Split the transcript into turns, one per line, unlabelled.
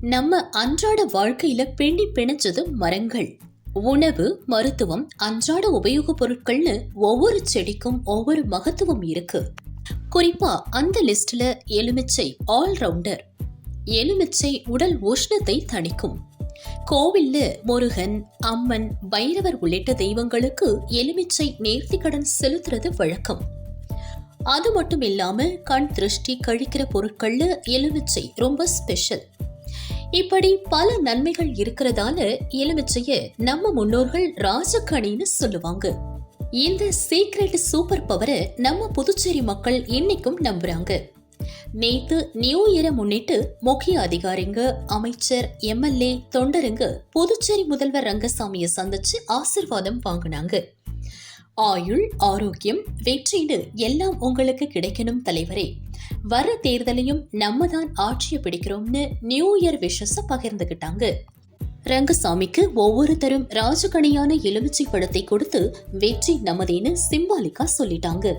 நம்ம அன்றாட வாழ்க்கையில பின்னி பிணைச்சது மரங்கள். உணவு மருத்துவம் அன்றாட உபயோகப் பொருட்கள்னு ஒவ்வொரு செடிக்கும் ஒவ்வொரு மகத்துவம் இருக்கு. குறிப்பா அந்த லிஸ்ட்ல எலுமிச்சை ஆல்ரவுண்டர் எலுமிச்சை உடல் உஷ்ணத்தை தணிக்கும். கோவில்ல முருகன் அம்மன் பைரவர் உள்ளிட்ட தெய்வங்களுக்கு எலுமிச்சை நேர்த்திக்கடன் செலுத்துறது வழக்கம். அது மட்டும் இல்லாம கண் திருஷ்டி கழிக்கிற பொருட்கள்ல எலுமிச்சை ரொம்ப ஸ்பெஷல் இப்படி பல நன்மைகள் இருக்கிறதால எலுமிச்சைய நம்ம முன்னோர்கள் ராஜக்கணின்னு சொல்லுவாங்க. இந்த சீக்ரெட் சூப்பர் பவரை நம்ம புதுச்சேரி மக்கள் இன்னைக்கும் நம்புறாங்க. நேத்து நியூ இயரை முன்னிட்டு முக்கிய அதிகாரிங்க அமைச்சர் எம்எல்ஏ தொண்டருங்க புதுச்சேரி முதல்வர் ரங்கசாமியை சந்திச்சு ஆசிர்வாதம் வாங்கினாங்க. ஆயுள் ஆரோக்கியம் வெற்றின்னு எல்லாம் உங்களுக்கு கிடைக்கணும் தலைவரே. வர தேர்தலையும் நம்ம தான் ஆட்சியை பிடிக்கிறோம்னு நியூ இயர் விஷஸ பகிர்ந்துகிட்டாங்க. ரங்கசாமிக்கு ஒவ்வொருத்தரும் ராஜகணியான எலுமிச்சை பழத்தை கொடுத்து வெற்றி நமதேன்னு சிம்பாலிக்கா சொல்லிட்டாங்க.